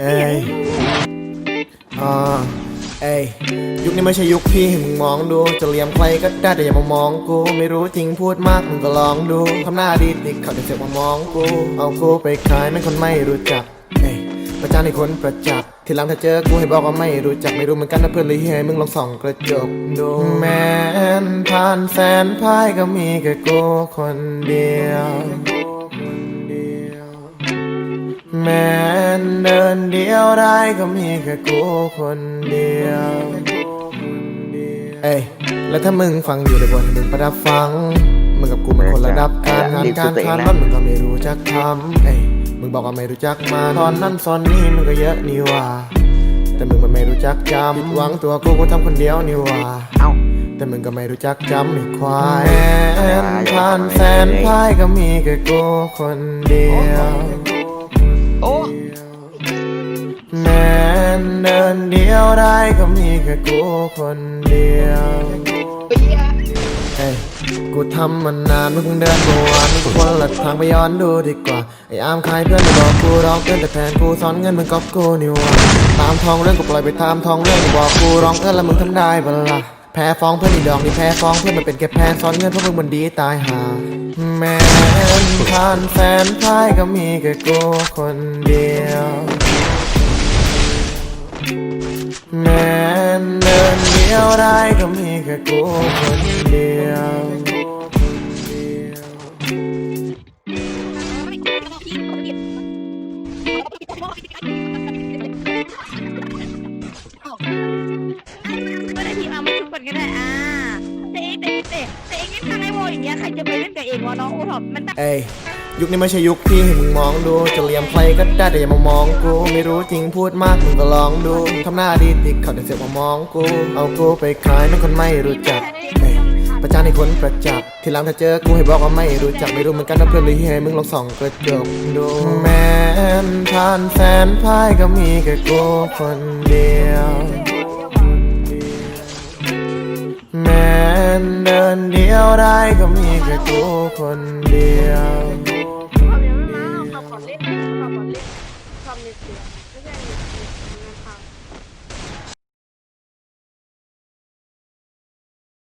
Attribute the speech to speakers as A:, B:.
A: เอ้ยอ่าเอ้ยยุคนี้ไม่ใช่ยุคพี่ให้มึงมองดู จะเลียมใครก็ได้แต่อย่ามามองกู ไม่รู้จริงพูดมากมึงก็ลองดูทำหน้าดีติเขาจะเสือกมามองกู เอากูไปขายนั่คนไม่รู้จักเอ้ยประจานให้คนประจักษ์ทีหลังถ้าเจอกูให้บอกว่าไม่รู้จักไม่รู้เหมือนกันนะเพื่อนเลยให้มึงลองส่องกระจกดูแมนผ่านแสนพายก็มีแค่กูคนเดียวแมน เดินเดียวได้ก็มีแค่กูคนเดียวเอ้ยแล้วถ้ามึงฟังอยู่ในบนมึงประดับฟัง มึงกับกูมันคนระดับการงานการคานบ้านมึงก็ไม่รู้จักทำเอ้ยมึงบอกว่าไม่รู้จักมาตอนนั้นตอนนี้มึงก็เยอะนี่หว่า แต่มึงมันไม่รู้จักจำผิดหวังตัวกูก็ทำคนเดียวนี่หว่า
B: เอ้า
A: แต่มึงก็ไม่รู้จักจำไอ้ควายแม้นผ่านแสนพายก็มีแค่กูคนเดียว
B: โอ้
A: แมนเดินเดียวได้ก็มีแค่กูคนเดียวเอ้ยกูทำมานานมึงเพิ่งเดินเมื่อวานมึงคนละทางไปย้อนดูดีกว่าไอ้อามใครเพื่อนไม่บอกกูร้องเกินแต่แทนกูสอนเงินมึงก๊อปกูนี่หว่าตามทองเรื่องกูปล่อยไปตามทองเรื่องกูบอกกูร้องเอินแล้วมึงทำได้ปะล่ะแพ้ฟ้องเพื่อนอีดอกนี่แพ้ฟ้องเพื่อนมันเป็นแค่แพ้ซ้อนเงินเพราะมึงมันดีตายหาแม้นผ่านแสนพายก็มีแค่กูคนเดียว แม้นเดินเดียวได้ก็มีแค่กูคนเดียว
C: ก็ได้ทีมามาชุบกันก็ได้อ่าแต่เต่แต่แต่เองไม่ทางไอวอลอย่างเงี้ยใครจะไปเล่นกับเองวะน้องโอท็อปมัน
A: เอ้ย ยุคนี้ไม่ใช่ยุคพี่ให้มึงมองดู จะเลียมใครก็ได้แต่อย่ามามองกู ไม่รู้จริงพูดมากมึงก็ลองดูทำหน้าดีติเขาจะเสือกมามองกู เอากูไปขายนั่นคนไม่รู้จักเอ้ยประจานให้คนประจักษ์ทีหลังถ้าเจอกูให้บอกว่าไม่รู้จักไม่รู้เหมือนกันนะเพื่อนเลยให้มึงลองส่องกระจกดูแม้นผ่านแสนพายก็มีแค่กูคนเดียวแม้นเดินเดียวได้ก็มีแค่กูคนเดียว